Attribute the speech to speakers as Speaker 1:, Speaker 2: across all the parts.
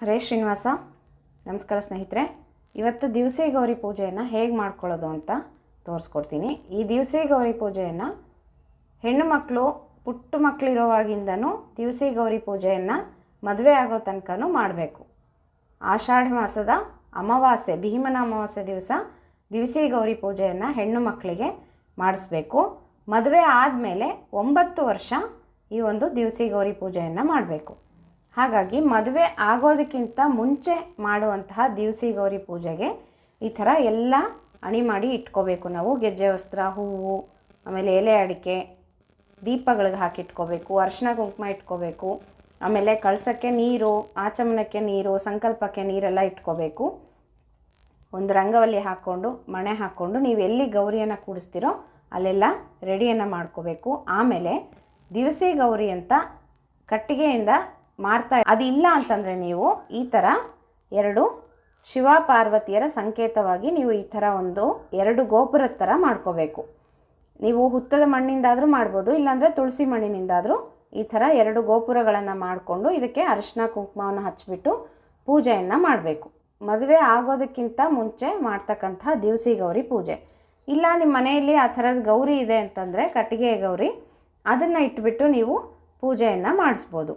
Speaker 1: ಹರೇ ಶ್ರೀನಿವಾಸ, ನಮಸ್ಕಾರ ಸ್ನೇಹಿತರೆ. ಇವತ್ತು ದಿವಸಿ ಗೌರಿ ಪೂಜೆಯನ್ನು ಹೇಗೆ ಮಾಡ್ಕೊಳ್ಳೋದು ಅಂತ ತೋರಿಸ್ಕೊಡ್ತೀನಿ. ಈ ದಿವಸಿ ಗೌರಿ ಪೂಜೆಯನ್ನು ಹೆಣ್ಣು ಮಕ್ಕಳು ಪುಟ್ಟ ಮಕ್ಕಳಿರೋವಾಗಿಂದನೂ ದಿವಸಿ ಗೌರಿ ಪೂಜೆಯನ್ನು ಮದುವೆ ಆಗೋ ತನಕನೂ ಮಾಡಬೇಕು. ಆಷಾಢ ಮಾಸದ ಅಮಾವಾಸ್ಯೆ, ಭೀಮನ ಅಮಾವಾಸ್ಯೆ ದಿವಸ ದಿವಸಿ ಗೌರಿ ಪೂಜೆಯನ್ನು ಹೆಣ್ಣು ಮಕ್ಕಳಿಗೆ ಮಾಡಿಸ್ಬೇಕು. ಮದುವೆ ಆದಮೇಲೆ ಒಂಬತ್ತು ವರ್ಷ ಈ ಒಂದು ದಿವಸಿ ಗೌರಿ ಪೂಜೆಯನ್ನು ಮಾಡಬೇಕು. ಹಾಗಾಗಿ ಮದುವೆ ಆಗೋದಕ್ಕಿಂತ ಮುಂಚೆ ಮಾಡುವಂತಹ ದಿವಸಿ ಗೌರಿ ಪೂಜೆಗೆ ಈ ಥರ ಎಲ್ಲ ಅಣಿ ಮಾಡಿ ಇಟ್ಕೋಬೇಕು ನಾವು. ಗೆಜ್ಜೆ ವಸ್ತ್ರ, ಹೂವು, ಆಮೇಲೆ ಎಲೆ ಅಡಿಕೆ, ದೀಪಗಳಿಗೆ ಹಾಕಿಟ್ಕೋಬೇಕು ಅರ್ಶಿನ ಕುಂಕುಮ ಇಟ್ಕೋಬೇಕು, ಆಮೇಲೆ ಕಳಸಕ್ಕೆ ನೀರು, ಆಚಮನಕ್ಕೆ ನೀರು, ಸಂಕಲ್ಪಕ್ಕೆ ನೀರೆಲ್ಲ ಇಟ್ಕೋಬೇಕು. ಒಂದು ರಂಗವಲ್ಲಿ ಹಾಕ್ಕೊಂಡು, ಮಣೆ ಹಾಕ್ಕೊಂಡು ನೀವು ಎಲ್ಲಿ ಗೌರಿಯನ್ನು ಕೂಡಿಸ್ತೀರೋ ಅಲ್ಲೆಲ್ಲ ರೆಡಿಯನ್ನು ಮಾಡ್ಕೋಬೇಕು. ಆಮೇಲೆ ದಿವಸಿ ಗೌರಿ ಅಂತ ಕಟ್ಟಿಗೆಯಿಂದ ಮಾರ್ತಾ ಅದಿಲ್ಲ ಅಂತಂದರೆ ನೀವು ಈ ಥರ ಎರಡು ಶಿವ ಪಾರ್ವತಿಯರ ಸಂಕೇತವಾಗಿ ನೀವು ಈ ಥರ ಒಂದು ಎರಡು ಗೋಪುರದ ಥರ ಮಾಡ್ಕೋಬೇಕು. ನೀವು ಹುತ್ತದ ಮಣ್ಣಿಂದಾದರೂ ಮಾಡ್ಬೋದು, ಇಲ್ಲಾಂದರೆ ತುಳಸಿ ಮಣ್ಣಿನಿಂದಾದರೂ ಈ ಥರ ಎರಡು ಗೋಪುರಗಳನ್ನು ಮಾಡಿಕೊಂಡು ಇದಕ್ಕೆ ಅರಿಶಿನ ಕುಂಕುಮವನ್ನು ಹಚ್ಚಿಬಿಟ್ಟು ಪೂಜೆಯನ್ನು ಮಾಡಬೇಕು. ಮದುವೆ ಆಗೋದಕ್ಕಿಂತ ಮುಂಚೆ ಮಾಡ್ತಕ್ಕಂಥ ದಿವಸಿ ಗೌರಿ ಪೂಜೆ. ಇಲ್ಲ ನಿಮ್ಮ ಮನೆಯಲ್ಲಿ ಆ ಥರದ ಗೌರಿ ಇದೆ ಅಂತಂದರೆ ಕಟ್ಟಿಗೆ ಗೌರಿ, ಅದನ್ನು ಇಟ್ಬಿಟ್ಟು ನೀವು ಪೂಜೆಯನ್ನು ಮಾಡಿಸ್ಬೋದು.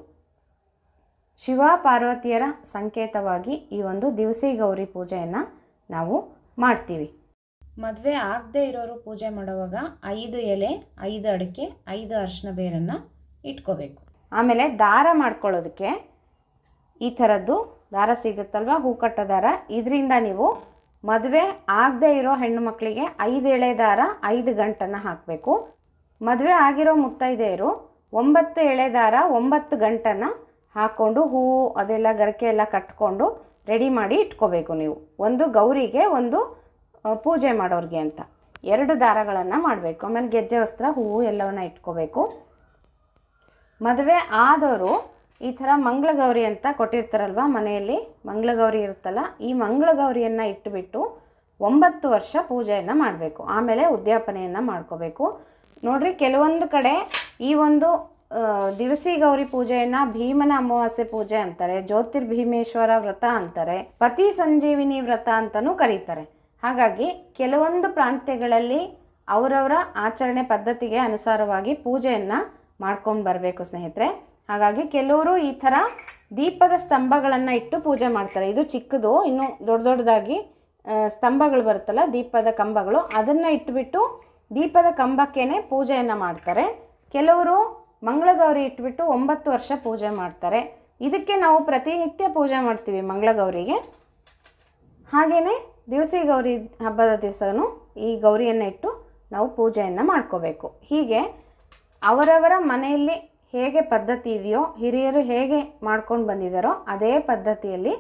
Speaker 1: ಶಿವ ಪಾರ್ವತಿಯರ ಸಂಕೇತವಾಗಿ ಈ ಒಂದು ದಿವಸಿ ಗೌರಿ ಪೂಜೆಯನ್ನು ನಾವು ಮಾಡ್ತೀವಿ. ಮದುವೆ ಆಗದೇ ಇರೋರು ಪೂಜೆ ಮಾಡುವಾಗ ಐದು ಎಲೆ ಐದು ಅಡಿಕೆ ಐದು ಅರಿಶಿನ ಬೇರನ್ನು ಇಟ್ಕೋಬೇಕು. ಆಮೇಲೆ ದಾರ ಮಾಡ್ಕೊಳ್ಳೋದಕ್ಕೆ ಈ ಥರದ್ದು ದಾರ ಸಿಗುತ್ತಲ್ವ? ಹೂ ಕಟ್ಟೋ ದಾರ. ಇದರಿಂದ ನೀವು ಮದುವೆ ಆಗದೇ ಇರೋ ಹೆಣ್ಣು ಮಕ್ಕಳಿಗೆ ಐದು ಎಳೆ ದಾರ ಐದು ಗಂಟನ್ನು ಹಾಕಬೇಕು. ಮದುವೆ ಆಗಿರೋ ಮುತ್ತೈದೆಯರು ಒಂಬತ್ತು ಎಳೆ ದಾರ ಒಂಬತ್ತು ಗಂಟನ್ನು ಹಾಕ್ಕೊಂಡು ಹೂವು ಅದೆಲ್ಲ ಗರಕೆ ಎಲ್ಲ ಕಟ್ಕೊಂಡು ರೆಡಿ ಮಾಡಿ ಇಟ್ಕೋಬೇಕು ನೀವು. ಒಂದು ಗೌರಿಗೆ ಒಂದು ಪೂಜೆ ಮಾಡೋರಿಗೆ ಅಂತ. ಎರಡು ದಾರಗಳನ್ನು ಮಾಡಬೇಕು. ಆಮೇಲೆ ಗೆಜ್ಜೆ, ವಸ್ತ್ರ ಹೂವು ಎಲ್ಲವನ್ನ ಇಟ್ಕೋಬೇಕು. ಮದುವೆ ಆದವರು ಈ ಥರ ಮಂಗಳಗೌರಿ ಅಂತ ಕೊಟ್ಟಿರ್ತಾರಲ್ವ ಮನೆಯಲ್ಲಿ? ಮಂಗಳಗೌರಿ ಇರುತ್ತಲ್ಲ, ಈ ಮಂಗಳಗೌರಿಯನ್ನು ಇಟ್ಟುಬಿಟ್ಟು ಒಂಬತ್ತು ವರ್ಷ ಪೂಜೆಯನ್ನು ಮಾಡಬೇಕು. ಆಮೇಲೆ ಉದ್ಯಾಪನೆಯನ್ನು ಮಾಡ್ಕೋಬೇಕು. ನೋಡ್ರಿ, ಕೆಲವೊಂದು ಕಡೆ ಈ ಒಂದು ದಿವಸಿ ಗೌರಿ ಪೂಜೆಯನ್ನು ಭೀಮನ ಅಮಾವಾಸ್ಯೆ ಪೂಜೆ ಅಂತಾರೆ, ಜ್ಯೋತಿರ್ಭೀಮೇಶ್ವರ ವ್ರತ ಅಂತಾರೆ, ಪತಿ ಸಂಜೀವಿನಿ ವ್ರತ ಅಂತಲೂ ಕರೀತಾರೆ. ಹಾಗಾಗಿ ಕೆಲವೊಂದು ಪ್ರಾಂತ್ಯಗಳಲ್ಲಿ ಅವರವರ ಆಚರಣೆ ಪದ್ಧತಿಗೆ ಅನುಸಾರವಾಗಿ ಪೂಜೆಯನ್ನು ಮಾಡ್ಕೊಂಡು ಬರಬೇಕು ಸ್ನೇಹಿತರೆ. ಹಾಗಾಗಿ ಕೆಲವರು ಈ ಥರ ದೀಪದ ಸ್ತಂಭಗಳನ್ನು ಇಟ್ಟು ಪೂಜೆ ಮಾಡ್ತಾರೆ. ಇದು ಚಿಕ್ಕದು, ಇನ್ನು ದೊಡ್ಡ ದೊಡ್ಡದಾಗಿ ಸ್ತಂಭಗಳು ಬರುತ್ತಲ್ಲ, ದೀಪದ ಕಂಬಗಳು, ಅದನ್ನು ಇಟ್ಬಿಟ್ಟು ದೀಪದ ಕಂಬಕ್ಕೇನೆ ಪೂಜೆಯನ್ನು ಮಾಡ್ತಾರೆ. ಕೆಲವರು ಮಂಗಳಗೌರಿ ಇಟ್ಬಿಟ್ಟು ಒಂಬತ್ತು ವರ್ಷ ಪೂಜೆ ಮಾಡ್ತಾರೆ. ಇದಕ್ಕೆ ನಾವು ಪ್ರತಿನಿತ್ಯ ಪೂಜೆ ಮಾಡ್ತೀವಿ ಮಂಗಳಗೌರಿಗೆ. ಹಾಗೆಯೇ ದಿವಸಿ ಗೌರಿ ಹಬ್ಬದ ದಿವಸವೂ ಈ ಗೌರಿಯನ್ನು ಇಟ್ಟು ನಾವು ಪೂಜೆಯನ್ನು ಮಾಡ್ಕೋಬೇಕು. ಹೀಗೆ ಅವರವರ ಮನೆಯಲ್ಲಿ ಹೇಗೆ ಪದ್ಧತಿ ಇದೆಯೋ, ಹಿರಿಯರು ಹೇಗೆ ಮಾಡ್ಕೊಂಡು ಬಂದಿದ್ದಾರೋ ಅದೇ ಪದ್ಧತಿಯಲ್ಲಿ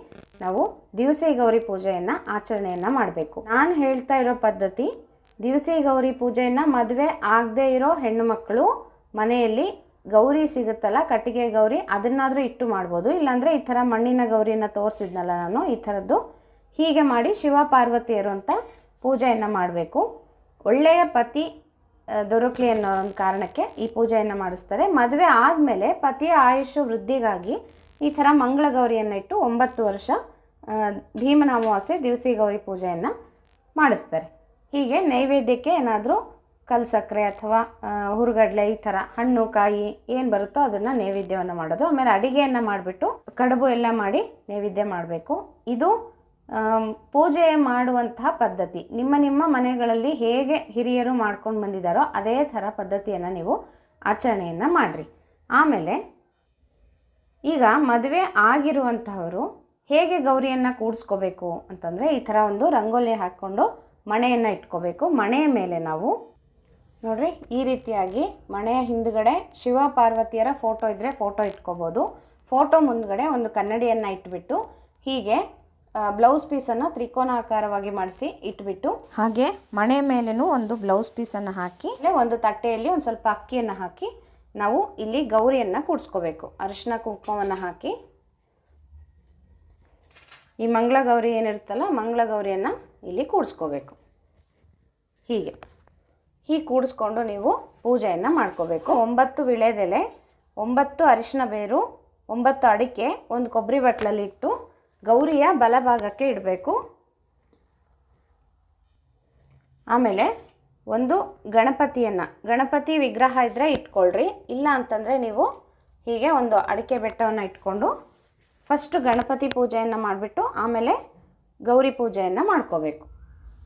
Speaker 1: ನಾವು ದಿವಸಿ ಗೌರಿ ಪೂಜೆಯನ್ನು ಆಚರಣೆಯನ್ನು ಮಾಡಬೇಕು. ನಾನು ಹೇಳ್ತಾ ಇರೋ ಪದ್ಧತಿ, ದಿವಸಿ ಗೌರಿ ಪೂಜೆಯನ್ನು ಮದುವೆ ಆಗದೇ ಇರೋ ಹೆಣ್ಣು ಮಕ್ಕಳು ಮನೆಯಲ್ಲಿ ಗೌರಿ ಸಿಗುತ್ತಲ್ಲ, ಕಟ್ಟಿಗೆ ಗೌರಿ, ಅದನ್ನಾದರೂ ಇಟ್ಟು ಮಾಡ್ಬೋದು. ಇಲ್ಲಾಂದರೆ ಈ ಥರ ಮಣ್ಣಿನ ಗೌರಿಯನ್ನು ತೋರಿಸಿದ್ನಲ್ಲ ನಾನು, ಈ ಥರದ್ದು. ಹೀಗೆ ಮಾಡಿ ಶಿವ ಪಾರ್ವತಿಯರು ಅಂತ ಪೂಜೆಯನ್ನು ಮಾಡಬೇಕು. ಒಳ್ಳೆಯ ಪತಿ ದೊರಕಲಿ ಅನ್ನೋ ಒಂದು ಕಾರಣಕ್ಕೆ ಈ ಪೂಜೆಯನ್ನು ಮಾಡಿಸ್ತಾರೆ. ಮದುವೆ ಆದಮೇಲೆ ಪತಿಯ ಆಯುಷು ವೃದ್ಧಿಗಾಗಿ ಈ ಥರ ಮಂಗಳ ಗೌರಿಯನ್ನು ಇಟ್ಟು ಒಂಬತ್ತು ವರ್ಷ ಭೀಮನ ಅಮಾವಾಸ್ಯೆ ದಿವಸಿ ಗೌರಿ ಪೂಜೆಯನ್ನು ಮಾಡಿಸ್ತಾರೆ. ಹೀಗೆ ನೈವೇದ್ಯಕ್ಕೆ ಏನಾದರೂ ಕಲ್ ಸಕ್ಕರೆ ಅಥವಾ ಹುರುಗಡಲೆ ಈ ಥರ ಹಣ್ಣು, ಕಾಯಿ ಏನು ಬರುತ್ತೋ ಅದನ್ನು ನೈವೇದ್ಯವನ್ನು ಮಾಡೋದು. ಆಮೇಲೆ ಅಡಿಗೆಯನ್ನು ಮಾಡಿಬಿಟ್ಟು ಕಡುಬು ಎಲ್ಲ ಮಾಡಿ ನೈವೇದ್ಯ ಮಾಡಬೇಕು. ಇದು ಪೂಜೆ ಮಾಡುವಂತಹ ಪದ್ಧತಿ. ನಿಮ್ಮ ನಿಮ್ಮ ಮನೆಗಳಲ್ಲಿ ಹೇಗೆ ಹಿರಿಯರು ಮಾಡ್ಕೊಂಡು ಬಂದಿದ್ದಾರೋ ಅದೇ ಥರ ಪದ್ಧತಿಯನ್ನು ನೀವು ಆಚರಣೆಯನ್ನು ಮಾಡಿರಿ. ಆಮೇಲೆ, ಈಗ ಮದುವೆ ಆಗಿರುವಂತಹವರು ಹೇಗೆ ಗೌರಿಯನ್ನು ಕೂಡಿಸ್ಕೋಬೇಕು ಅಂತಂದರೆ ಈ ಥರ ಒಂದು ರಂಗೋಲಿ ಹಾಕ್ಕೊಂಡು ಮಣೆಯನ್ನು ಇಟ್ಕೋಬೇಕು. ಮಣೆಯ ಮೇಲೆ ನಾವು ನೋಡ್ರಿ ಈ ರೀತಿಯಾಗಿ ಮನೆಯ ಹಿಂದುಗಡೆ ಶಿವ ಪಾರ್ವತಿಯರ ಫೋಟೋ ಇದ್ದರೆ ಫೋಟೋ ಇಟ್ಕೋಬೋದು. ಫೋಟೋ ಮುಂದ್ಗಡೆ ಒಂದು ಕನ್ನಡಿಯನ್ನು ಇಟ್ಬಿಟ್ಟು ಹೀಗೆ ಬ್ಲೌಸ್ ಪೀಸನ್ನು ತ್ರಿಕೋನಾಕಾರವಾಗಿ ಮಾಡಿಸಿ ಇಟ್ಬಿಟ್ಟು ಹಾಗೆ ಮಣೆ ಮೇಲೇನೂ ಒಂದು ಬ್ಲೌಸ್ ಪೀಸನ್ನು ಹಾಕಿ ಒಂದು ತಟ್ಟೆಯಲ್ಲಿ ಒಂದು ಸ್ವಲ್ಪ ಅಕ್ಕಿಯನ್ನು ಹಾಕಿ ನಾವು ಇಲ್ಲಿ ಗೌರಿಯನ್ನು ಕೂಡಿಸ್ಕೋಬೇಕು. ಅರಿಶಿನ ಕುಂಕುಮವನ್ನು ಹಾಕಿ. ಈ ಮಂಗಳ ಗೌರಿ ಏನಿರುತ್ತಲ್ಲ ಮಂಗಳ ಗೌರಿಯನ್ನು ಇಲ್ಲಿ ಕೂಡಿಸ್ಕೋಬೇಕು. ಹೀಗೆ. ಹೀಗೆ ಕೂಡಿಸ್ಕೊಂಡು ನೀವು ಪೂಜೆಯನ್ನು ಮಾಡ್ಕೋಬೇಕು. ಒಂಬತ್ತು ವಿಳೆದೆಲೆ, ಒಂಬತ್ತು ಅರಿಶಿನ ಬೇರು, ಒಂಬತ್ತು ಅಡಿಕೆ, ಒಂದು ಕೊಬ್ಬರಿ ಬಟ್ಲಲ್ಲಿ ಇಟ್ಟು ಗೌರಿಯ ಬಲಭಾಗಕ್ಕೆ ಇಡಬೇಕು. ಆಮೇಲೆ ಒಂದು ಗಣಪತಿಯನ್ನು, ಗಣಪತಿ ವಿಗ್ರಹ ಇದ್ದರೆ ಇಟ್ಕೊಳ್ರಿ. ಇಲ್ಲ ಅಂತಂದರೆ ನೀವು ಹೀಗೆ ಒಂದು ಅಡಿಕೆ ಬೆಟ್ಟವನ್ನು ಇಟ್ಕೊಂಡು ಫಸ್ಟು ಗಣಪತಿ ಪೂಜೆಯನ್ನು ಮಾಡಿಬಿಟ್ಟು ಆಮೇಲೆ ಗೌರಿ ಪೂಜೆಯನ್ನು ಮಾಡ್ಕೋಬೇಕು.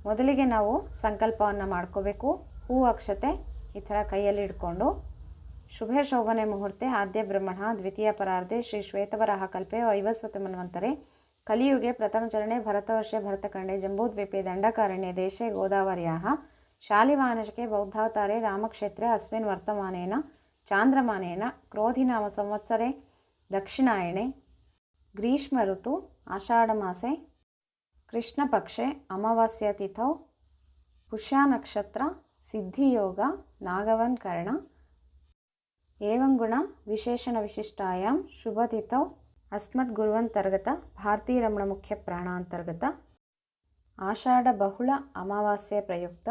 Speaker 1: ಮೊದಲಿಗೆ ನಾವು ಸಂಕಲ್ಪವನ್ನು ಮಾಡ್ಕೋಬೇಕು. ಹೂ ಅಕ್ಷತೆ ಈ ಥರ ಕೈಯಲ್ಲಿ ಇಟ್ಕೊಂಡು ಶುಭೆ ಶೋಭನೆ ಮುಹೂರ್ತೆ ಆದ್ಯ ಬ್ರಹ್ಮಣ ದ್ವಿತೀಯ ಪರಾರ್ಧೆ ಶ್ರೀ ಶ್ವೇತವರಾಹ ಕಲ್ಪೆ ಐವಸ್ವತ ಮನ್ವಂತರೆ. ಕಲಿಯುಗೆ ಪ್ರಥಮಚರಣೆ ಭರತವರ್ಷೆ ಭರತಖಂಡೆ ಜಂಬೂದ್ವೀಪೆ ದಂಡಕಾರಣ್ಯ ದೇಶೆ ಗೋದಾವರ್ಯಾः ಶಾಲಿವಾನಶಕೆ ಬೌದ್ಧಾವತಾರೆ ರಾಮಕ್ಷೇತ್ರೆ ಅಸ್ಮಿನ್ ವರ್ತಮಾನೇನ ಚಾಂದ್ರಮಾನೇನ ಕ್ರೋಧಿನಾಮ ಸಂವತ್ಸರೆ ದಕ್ಷಿಣಾಯಣೆ ಗ್ರೀಷ್ಮ ಋತು ಆಷಾಢಮಾಸೆ ಕೃಷ್ಣಪಕ್ಷೆ ಅಮಾವಾಸ್ಯ ತಿಥೌ ಪುಷ್ಯ ನಕ್ಷತ್ರ ಸಿದ್ಧಿಯೋಗ ನಾಗವನ್ ಕರ್ಣ ಏವಂಗುಣ ವಿಶೇಷಣ ವಿಶಿಷ್ಟಾಯಾಮ್ ಶುಭತಿಥೌ ಅಸ್ಮದ್ ಗುರುವಂತರ್ಗತ ಭಾರತೀ ರಮಣ ಮುಖ್ಯ ಪ್ರಾಣಾಂತರ್ಗತ. ಆಷಾಢ ಬಹುಳ ಅಮಾವಾಸ್ಯೆ ಪ್ರಯುಕ್ತ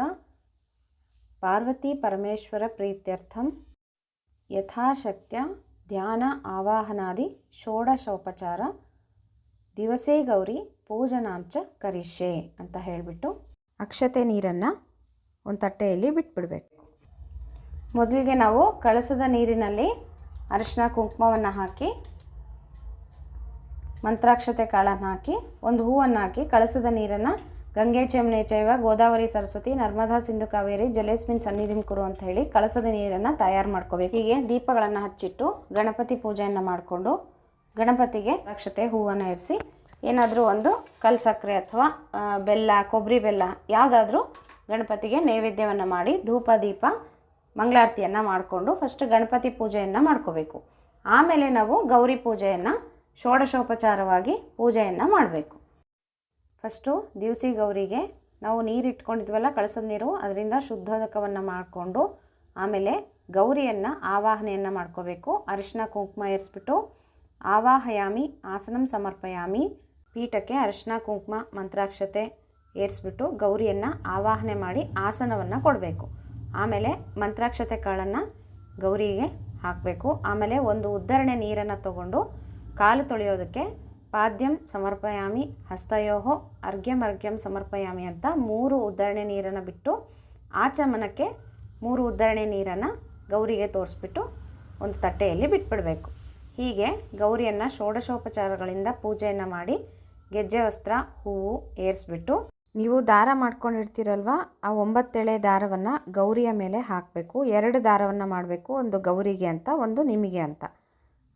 Speaker 1: ಪಾರ್ವತಿ ಪರಮೇಶ್ವರ ಪ್ರೀತ್ಯರ್ಥಂ. ಯಥಾಶಕ್ತ್ಯ ಧ್ಯಾನ ಆವಾಹನಾದಿ ಷೋಡಶೋಪಚಾರ. ದಿವಸೇ ಗೌರಿ ಪೂಜನಾಂಚ ಕರಿಷೆ ಅಂತ ಹೇಳಿಬಿಟ್ಟು ಅಕ್ಷತೆ ನೀರನ್ನು ಒಂದು ತಟ್ಟೆಯಲ್ಲಿ ಬಿಟ್ಬಿಡಬೇಕು. ಮೊದಲಿಗೆ ನಾವು ಕಳಸದ ನೀರಿನಲ್ಲಿ ಅರಿಶಿನ ಕುಂಕುಮವನ್ನು ಹಾಕಿ, ಮಂತ್ರಾಕ್ಷತೆ ಕಾಳನ್ನು ಹಾಕಿ, ಒಂದು ಹೂವನ್ನು ಹಾಕಿ ಕಳಸದ ನೀರನ್ನು ಗಂಗೆ ಚಮನೆ ಚೈವ, ಗೋದಾವರಿ, ಸರಸ್ವತಿ, ನರ್ಮದಾ, ಸಿಂಧು, ಕಾವೇರಿ, ಜಲೇಸ್ಮಿನ್ ಸನ್ನಿಧಿಂ ಕುರು ಅಂತ ಹೇಳಿ ಕಳಸದ ನೀರನ್ನು ತಯಾರು ಮಾಡ್ಕೋಬೇಕು. ಹೀಗೆ ದೀಪಗಳನ್ನು ಹಚ್ಚಿಟ್ಟು ಗಣಪತಿ ಪೂಜೆಯನ್ನು ಮಾಡಿಕೊಂಡು ಗಣಪತಿಗೆ ಅಕ್ಷತೆ ಹೂವನ್ನು ಇರಿಸಿ ಏನಾದರೂ ಒಂದು ಕಲ್ ಸಕ್ಕರೆ ಅಥವಾ ಬೆಲ್ಲ ಕೊಬ್ಬರಿ ಬೆಲ್ಲ ಯಾವುದಾದ್ರೂ ಗಣಪತಿಗೆ ನೈವೇದ್ಯವನ್ನು ಮಾಡಿ ಧೂಪ, ದೀಪ, ಮಂಗಳಾರತಿಯನ್ನು ಮಾಡಿಕೊಂಡು ಫಸ್ಟ್ ಗಣಪತಿ ಪೂಜೆಯನ್ನು ಮಾಡ್ಕೋಬೇಕು. ಆಮೇಲೆ ನಾವು ಗೌರಿ ಪೂಜೆಯನ್ನು ಷೋಡಶೋಪಚಾರವಾಗಿ ಪೂಜೆಯನ್ನು ಮಾಡಬೇಕು. ಫಸ್ಟು ದಿವಸಿ ಗೌರಿಗೆ ನಾವು ನೀರು ಇಟ್ಕೊಂಡಿದ್ವಲ್ಲ ಕಳಸದ ನೀರು, ಅದರಿಂದ ಶುದ್ಧೋದಕವನ್ನು ಮಾಡಿಕೊಂಡು ಆಮೇಲೆ ಗೌರಿಯನ್ನು ಆವಾಹನೆಯನ್ನು ಮಾಡ್ಕೋಬೇಕು. ಅರಿಶಿನ ಕುಂಕುಮ ಏರಿಸ್ಬಿಟ್ಟು ಆವಾಹಯಾಮಿ, ಆಸನಂ ಸಮರ್ಪಯಾಮಿ, ಪೀಠಕ್ಕೆ ಅರಿಶಿನ ಕುಂಕುಮ, ಮಂತ್ರಾಕ್ಷತೆ ಏರಿಸ್ಬಿಟ್ಟು ಗೌರಿಯನ್ನು ಆವಾಹನೆ ಮಾಡಿ ಆಸನವನ್ನು ಕೊಡಬೇಕು. ಆಮೇಲೆ ಮಂತ್ರಾಕ್ಷತೆ ಕಾಳನ್ನು ಗೌರಿಗೆ ಹಾಕಬೇಕು. ಆಮೇಲೆ ಒಂದು ಉದ್ಧರಣೆ ನೀರನ್ನು ತಗೊಂಡು ಕಾಲು ತೊಳೆಯೋದಕ್ಕೆ ಪಾದ್ಯಂ ಸಮರ್ಪಯಾಮಿ ಹಸ್ತಯೋಹೋ ಅರ್ಘ್ಯಂ ಅರ್ಘ್ಯಂ ಸಮರ್ಪಯಾಮಿ ಅಂತ ಮೂರು ಉದ್ಧರಣೆ ನೀರನ್ನು ಬಿಟ್ಟು ಆಚಮನಕ್ಕೆ ಮೂರು ಉದ್ಧರಣೆ ನೀರನ್ನು ಗೌರಿಗೆ ತೋರಿಸ್ಬಿಟ್ಟು ಒಂದು ತಟ್ಟೆಯಲ್ಲಿ ಬಿಟ್ಬಿಡಬೇಕು. ಹೀಗೆ ಗೌರಿಯನ್ನು ಷೋಡಶೋಪಚಾರಗಳಿಂದ ಪೂಜೆಯನ್ನು ಮಾಡಿ ಗೆಜ್ಜೆ ವಸ್ತ್ರ, ಹೂವು ಏರಿಸ್ಬಿಟ್ಟು ನೀವು ದಾರ ಮಾಡ್ಕೊಂಡಿರ್ತೀರಲ್ವ? ಆ ಒಂಬತ್ತೆಳೆ ದಾರವನ್ನು ಗೌರಿಯ ಮೇಲೆ ಹಾಕಬೇಕು. ಎರಡು ದಾರವನ್ನು ಮಾಡಬೇಕು, ಒಂದು ಗೌರಿಗೆ ಅಂತ, ಒಂದು ನಿಮಗೆ ಅಂತ.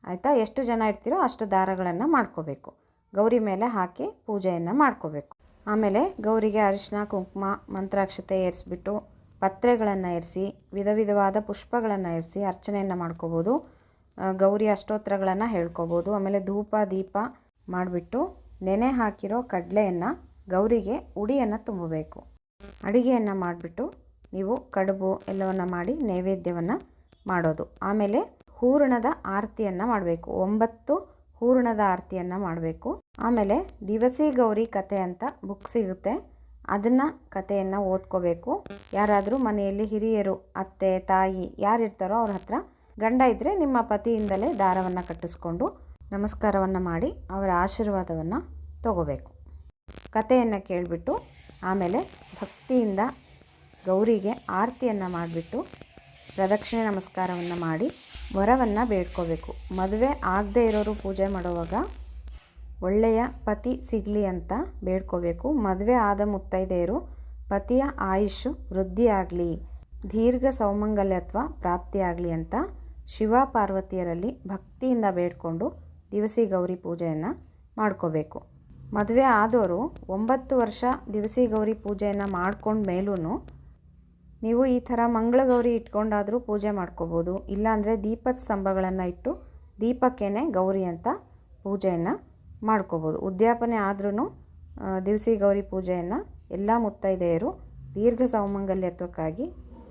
Speaker 1: ಆಯಿತಾ? ಎಷ್ಟು ಜನ ಇರ್ತೀರೋ ಅಷ್ಟು ದಾರಗಳನ್ನು ಮಾಡ್ಕೋಬೇಕು. ಗೌರಿ ಮೇಲೆ ಹಾಕಿ ಪೂಜೆಯನ್ನು ಮಾಡ್ಕೋಬೇಕು. ಆಮೇಲೆ ಗೌರಿಗೆ ಅರಿಶಿನ, ಕುಂಕುಮ, ಮಂತ್ರಾಕ್ಷತೆ ಏರಿಸ್ಬಿಟ್ಟು ಪತ್ರೆಗಳನ್ನು ಏರಿಸಿ, ವಿಧ ವಿಧವಾದ ಪುಷ್ಪಗಳನ್ನು ಏರಿಸಿ ಅರ್ಚನೆಯನ್ನು ಮಾಡ್ಕೋಬೋದು. ಗೌರಿ ಅಷ್ಟೋತ್ತರಗಳನ್ನು ಹೇಳ್ಕೋಬೋದು. ಆಮೇಲೆ ಧೂಪ, ದೀಪ ಮಾಡಿಬಿಟ್ಟು ನೆನೆ ಹಾಕಿರೋ ಕಡಲೆಯನ್ನು ಗೌರಿಗೆ ಉಡಿಯನ್ನು ತುಂಬಬೇಕು. ಅಡುಗೆಯನ್ನು ಮಾಡಿಬಿಟ್ಟು ನೀವು ಕಡುಬು ಎಲ್ಲವನ್ನು ಮಾಡಿ ನೈವೇದ್ಯವನ್ನು ಮಾಡೋದು. ಆಮೇಲೆ ಹೂರಣದ ಆರತಿಯನ್ನು ಮಾಡಬೇಕು. ಒಂಬತ್ತು ಹೂರಣದ ಆರತಿಯನ್ನು ಮಾಡಬೇಕು. ಆಮೇಲೆ ದಿವಸಿ ಗೌರಿ ಕತೆ ಅಂತ ಬುಕ್ ಸಿಗುತ್ತೆ. ಅದನ್ನು ಕಥೆಯನ್ನು ಓದ್ಕೋಬೇಕು. ಯಾರಾದರೂ ಮನೆಯಲ್ಲಿ ಹಿರಿಯರು, ಅತ್ತೆ, ತಾಯಿ ಯಾರಿರ್ತಾರೋ ಅವ್ರ ಹತ್ರ ಗಂಡ ಇದ್ದರೆ ನಿಮ್ಮ ಪತಿಯಿಂದಲೇ ದಾರವನ್ನು ಕಟ್ಟಿಸ್ಕೊಂಡು ನಮಸ್ಕಾರವನ್ನು ಮಾಡಿ ಅವರ ಆಶೀರ್ವಾದವನ್ನು ತಗೋಬೇಕು. ಕಥೆಯನ್ನು ಕೇಳಿಬಿಟ್ಟು ಆಮೇಲೆ ಭಕ್ತಿಯಿಂದ ಗೌರಿಗೆ ಆರತಿಯನ್ನು ಮಾಡಿಬಿಟ್ಟು ಪ್ರದಕ್ಷಿಣೆ ನಮಸ್ಕಾರವನ್ನು ಮಾಡಿ ವರವನ್ನು ಬೇಡ್ಕೋಬೇಕು. ಮದುವೆ ಆಗದೇ ಇರೋರು ಪೂಜೆ ಮಾಡುವಾಗ ಒಳ್ಳೆಯ ಪತಿ ಸಿಗಲಿ ಅಂತ ಬೇಡ್ಕೋಬೇಕು. ಮದುವೆ ಆದ ಮುತ್ತೈದೆಯರು ಪತಿಯ ಆಯುಷು ವೃದ್ಧಿಯಾಗಲಿ, ದೀರ್ಘ ಸೌಮಂಗಲ್ಯತ್ವ ಪ್ರಾಪ್ತಿಯಾಗಲಿ ಅಂತ ಶಿವ ಪಾರ್ವತಿಯರಲ್ಲಿ ಭಕ್ತಿಯಿಂದ ಬೇಡ್ಕೊಂಡು ದಿವಸಿ ಗೌರಿ ಪೂಜೆಯನ್ನು ಮಾಡ್ಕೋಬೇಕು. ಮದುವೆ ಆದವರು ಒಂಬತ್ತು ವರ್ಷ ದಿವಸಿ ಗೌರಿ ಪೂಜೆಯನ್ನು ಮಾಡ್ಕೊಂಡ ಮೇಲೂ ನೀವು ಈ ಥರ ಮಂಗಳಗೌರಿ ಇಟ್ಕೊಂಡಾದರೂ ಪೂಜೆ ಮಾಡ್ಕೋಬೋದು. ಇಲ್ಲಾಂದರೆ ದೀಪದ ಸ್ತಂಭಗಳನ್ನು ಇಟ್ಟು ದೀಪಕ್ಕೇನೆ ಗೌರಿ ಅಂತ ಪೂಜೆಯನ್ನು ಮಾಡ್ಕೋಬೋದು. ಉದ್ಯಾಪನೆ ಆದ್ರೂ ದಿವಸಿ ಗೌರಿ ಪೂಜೆಯನ್ನು ಎಲ್ಲ ಮುತ್ತೈದೆಯರು ದೀರ್ಘ ಸೌಮಂಗಲ್ಯತ್ವಕ್ಕಾಗಿ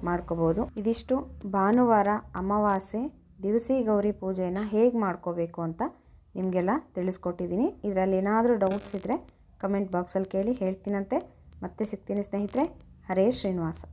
Speaker 1: ಮಾಡ್ಕೋಬೋದು. ಇದಿಷ್ಟು ಭಾನುವಾರ ಅಮಾವಾಸ್ಯೆ ದಿವಸಿ ಗೌರಿ ಪೂಜೆಯನ್ನು ಹೇಗೆ ಮಾಡ್ಕೋಬೇಕು ಅಂತ ನಿಮಗೆಲ್ಲ ತಿಳಿಸ್ಕೊಟ್ಟಿದ್ದೀನಿ. ಇದರಲ್ಲಿ ಏನಾದರೂ ಡೌಟ್ಸ್ ಇದ್ದರೆ ಕಮೆಂಟ್ ಬಾಕ್ಸಲ್ಲಿ ಕೇಳಿ ಹೇಳ್ತೀನಂತೆ. ಮತ್ತೆ ಸಿಗ್ತೀನಿ ಸ್ನೇಹಿತರೆ. ಹರೇ ಶ್ರೀನಿವಾಸ.